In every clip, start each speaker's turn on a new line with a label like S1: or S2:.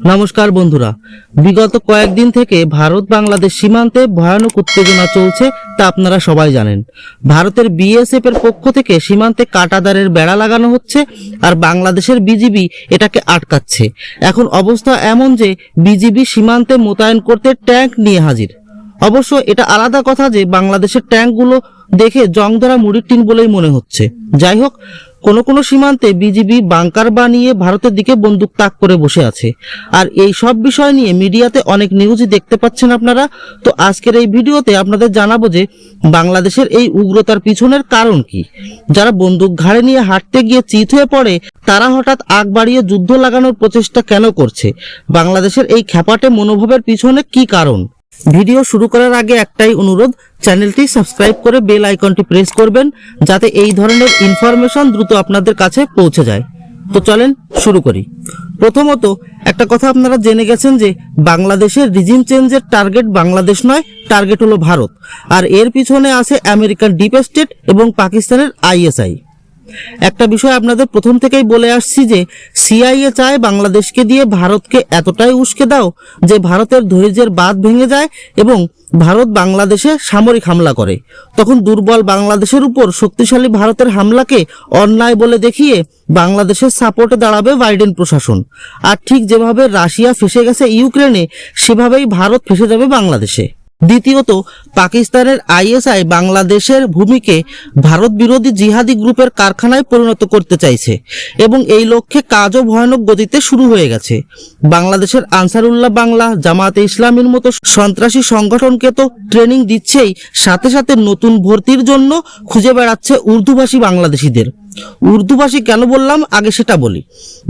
S1: নমস্কার বন্ধুরা। বিগত কয়েকদিন থেকে ভারত বাংলাদেশ সীমান্তে ভয়ানক উত্তেজনা চলছে, তা আপনারা সবাই জানেন। ভারতের বিএসএফ এর পক্ষ থেকে সীমান্তে কাটাদারের বেড়া লাগানো হচ্ছে, আর বাংলাদেশের বিজিবি এটাকে আটকাচ্ছে। এখন অবস্থা এমন যে বিজিবি সীমান্তে মোতায়েন করতে ট্যাঙ্ক নিয়ে হাজির। অবশ্য এটা আলাদা কথা যে বাংলাদেশের ট্যাঙ্কগুলো দেখে জং ধরা মুড়ির টিন বলেই মনে হচ্ছে। যাই হোক কোনো কোনো সীমান্তে বিজিবি বাংকার বানিয়ে ভারতের দিকে বন্দুক তাক করে বসে আছে। আর এই সব বিষয় নিয়ে মিডিয়াতে অনেক নিউজই দেখতে পাচ্ছেন আপনারা। তো আজকের এই ভিডিওতে আপনাদের জানাব যে বাংলাদেশের এই উগ্রতার পিছনের কারণ কি। যারা বন্দুক ঘাড়ে নিয়ে হাঁটতে গিয়ে চিত হয়ে পড়ে, তারা হঠাৎ আগ বাড়িয়ে যুদ্ধ লাগানোর প্রচেষ্টা কেন করছে? বাংলাদেশের এই খ্যাপাটে মনোভাবের পিছনে কি কারণ? ভিডিও শুরু করার আগে একটাই অনুরোধ চ্যানেলটি সাবস্ক্রাইব করে বেল আইকনটি প্রেস করবেন যাতে এই ধরনের ইনফরমেশন দ্রুত আপনাদের কাছে পৌঁছে যায়। তো চলেন শুরু করি। প্রথমত, একটা কথা আপনারা জেনে গেছেন যে বাংলাদেশের রিজিম চেঞ্জের টার্গেট বাংলাদেশ নয় টার্গেট হলো ভারত। আর এর পিছনে আছে আমেরিকার ডিপ স্টেট এবং পাকিস্তানের আইএসআই একটা বিষয় আপনাদের প্রথম থেকেই বলে আসছি যে সিআইএ চায় বাংলাদেশকে দিয়ে ভারতকে এতটাই উস্কে দাও যে ভারতের ধৈর্যের বাঁধ ভেঙে যায় এবং ভারত বাংলাদেশে সামরিক হামলা করে। তখন দুর্বল বাংলাদেশের উপর শক্তিশালী ভারতের হামলাকে অন্যায় বলে দেখিয়ে বাংলাদেশের সাপোর্টে দাঁড়াবে বাইডেন প্রশাসন। আর ঠিক যেভাবে রাশিয়া ফেসে গেছে ইউক্রেনে, সেভাবেই ভারত ফেসে যাবে বাংলাদেশে। দ্বিতীয়ত, পাকিস্তানের আইএসআই বাংলাদেশের ভূমিকে ভারত বিরোধী জিহাদি গ্রুপের কারখানায় পরিণত করতে চাইছে এবং এই লক্ষ্যে কাজও ভয়ানক গতিতে শুরু হয়ে গেছে। বাংলাদেশের আনসারুল্লাহ বাংলা জামাতে ইসলামের মতো সন্ত্রাসী সংগঠনকে তো ট্রেনিং দিচ্ছেই, সাথে সাথে নতুন ভর্তির জন্য খুঁজে বেড়াচ্ছে উর্দুভাষী বাংলাদেশিদের। উর্দুভাষী কেন বললাম? আগে সেটা বলি।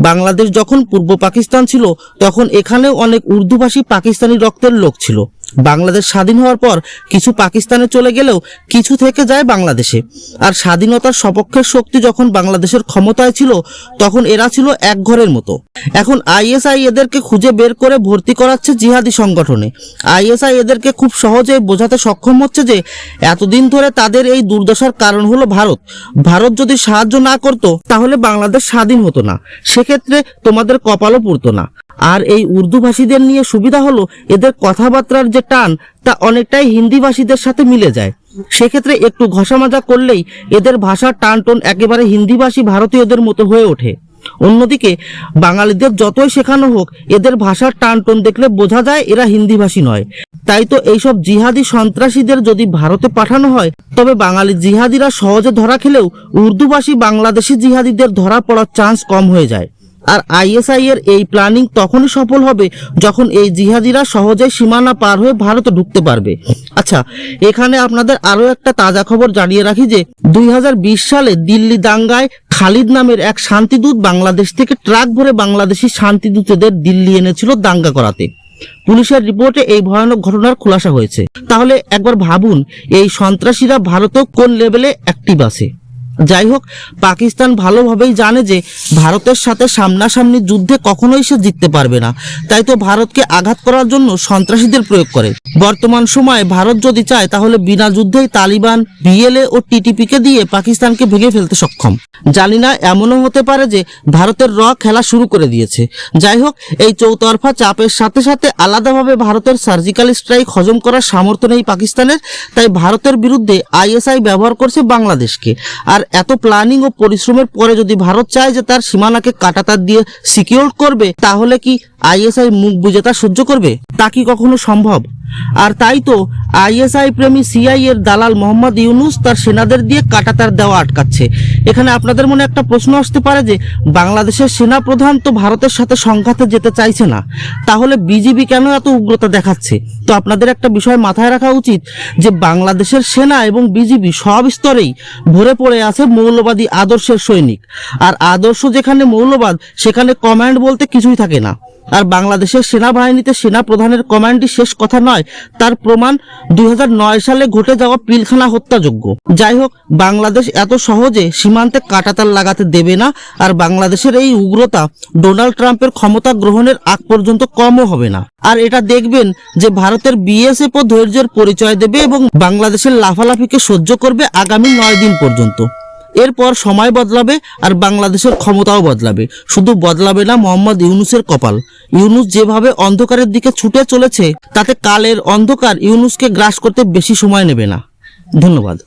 S1: বাংলাদেশ যখন পূর্ব পাকিস্তান ছিল, তখন এখানেও অনেক উর্দুভাষী পাকিস্তানি রক্তের লোক ছিল। বাংলাদেশ স্বাধীন হওয়ার পর কিছু পাকিস্তানে চলে গেলেও কিছু থেকে যায় বাংলাদেশে। আর স্বাধীনতার সপক্ষের শক্তি যখন বাংলাদেশের ক্ষমতায় ছিল, তখন এরা ছিল এক ঘরের মতো। এখন আইএসআই এদেরকে খুঁজে বের করে ভর্তি করাচ্ছে জিহাদি সংগঠনে। আইএসআই এদেরকে খুব সহজে বোঝাতে সক্ষম হচ্ছে যে, এতদিন ধরে তাদের এই দুর্দশার কারণ হলো ভারত। ভারত যদি সাহায্য না করত, তাহলে বাংলাদেশ স্বাধীন হতো না। সেক্ষেত্রে তোমাদের কপালও পুড়তো না। আর এই উর্দু ভাষীদের নিয়ে সুবিধা হলো এদের কথাবার্তার যে টান, তা অনেকটাই হিন্দি ভাষীদের সাথে মিলে যায়। সেক্ষেত্রে একটু ঘষা মাজা করলেই এদের ভাষার টান টোন একেবারে হিন্দিভাষী ভারতীয়দের মতো হয়ে ওঠে। অন্যদিকে বাঙালিদের যতই শেখানো হোক, এদের ভাষার টান টোন দেখলে বোঝা যায় এরা হিন্দিভাষী নয়। তাই তো এইসব জিহাদি সন্ত্রাসীদের যদি ভারতে পাঠানো হয়, তবে বাঙালি জিহাদিরা সহজে ধরা খেলেও উর্দুভাষী বাংলাদেশি জিহাদিদের ধরা পড়ার চান্স কম হয়ে যায়। আর আইএসআই এর এই প্ল্যানিং তখনই সফল হবে যখন এই জিহাদিরা সহজে সীমানা পার হয়ে ভারতে ঢুকতে পারবে। আচ্ছা এখানে আপনাদের আরও একটা তাজা খবর জানিয়ে রাখি যে, দুই হাজার বিশ সালে দিল্লি দাঙ্গায় খালিদ নামের এক শান্তিদূত বাংলাদেশ থেকে ট্রাক ভরে বাংলাদেশি শান্তিদূতদের দিল্লি এনেছিল দাঙ্গা করাতে। পুলিশের রিপোর্টে এই ভয়ানক ঘটনার খোলাসা হয়েছে। তাহলে একবার ভাবুন, এই সন্ত্রাসীরা ভারতেও কোন লেভেলে অ্যাক্টিভ আছে? যাই হোক, পাকিস্তান ভালোভাবেই জানে যে ভারতের সাথে সামনাসামনি যুদ্ধে কখনোই সে জিততে পারবে না। তাই তো ভারতকে আঘাত করার জন্য সন্ত্রাসীদের প্রয়োগ করে। বর্তমান সময়ে ভারত যদি চায়, তাহলে বিনা যুদ্ধেই তালিবান বিএলএ ও টিটিপিকে দিয়ে পাকিস্তানকে ভেঙে ফেলতে সক্ষম। জানি না, এমনও হতে পারে যে ভারতের র খেলা শুরু করে দিয়েছে। যাই হোক, এই চৌতরফা চাপের সাথে সাথে আলাদাভাবে ভারতের সার্জিক্যাল স্ট্রাইক হজম করার সামর্থ্য নেই পাকিস্তানের, তাই ভারতের বিরুদ্ধে আইএসআই ব্যবহার করছে বাংলাদেশকে। আর এত প্ল্যানিং ও পরিশ্রমের পরে যদি ভারত চায় যে তার সীমানাকে কাটাতার দিয়ে সিকিউর করবে, তাহলে কি আইএসআই মুখ বুঝে তা সহ্য করবে? তা কি কখনো সম্ভব? আর তাই তো আইএসআই প্রেমী সিআই এর দালাল মোহাম্মদ ইউনুস তার সেনাদের দিয়ে কাটাতার দেওয়া আটকাচ্ছে। এখানে আপনাদের মনে একটা প্রশ্ন আসতে পারে যে, বাংলাদেশের সেনা প্রধান তো ভারতের সাথে সংঘাতে যেতে চাইছে না। তাহলে বিজিবি কেন এত উগ্রতা দেখাচ্ছে? তো আপনাদের একটা বিষয় মাথায় রাখা উচিত যে, বাংলাদেশের সেনা এবং বিজিবি সব স্তরেই ভরে পড়ে আছে মৌলবাদী আদর্শের সৈনিক। আর আদর্শ যেখানে মৌলবাদ, সেখানে কমান্ড বলতে কিছুই থাকে না। আর বাংলাদেশের সেনাবাহিনীতে সেনা প্রধানের কমান্ডই শেষ কথা নয়, তার প্রমাণ দু হাজার নয় সালে ঘটে যাওয়া পিলখানা হত্যাযোগ্য যাই হোক, বাংলাদেশ এত সহজে সীমান্তে কাটাতার লাগাতে দেবে না আর বাংলাদেশের এই উগ্রতা ডোনাল্ড ট্রাম্পের ক্ষমতা গ্রহণের আগ পর্যন্ত কমও হবে না। আর এটা দেখবেন যে ভারতের বিএসএফ ও ধৈর্যের পরিচয় দেবে এবং বাংলাদেশের লাফালাফিকে সহ্য করবে আগামী নয় দিন পর্যন্ত। এরপর সময় বদলাবে আর বাংলাদেশের ক্ষমতাও বদলাবে। শুধু বদলাবে না, মোহাম্মদ ইউনুসের কপাল। ইউনুস যেভাবে অন্ধকারের দিকে ছুটে চলেছে, তাতে কালের অন্ধকার ইউনুসকে গ্রাস করতে বেশি সময় নেবে না। ধন্যবাদ।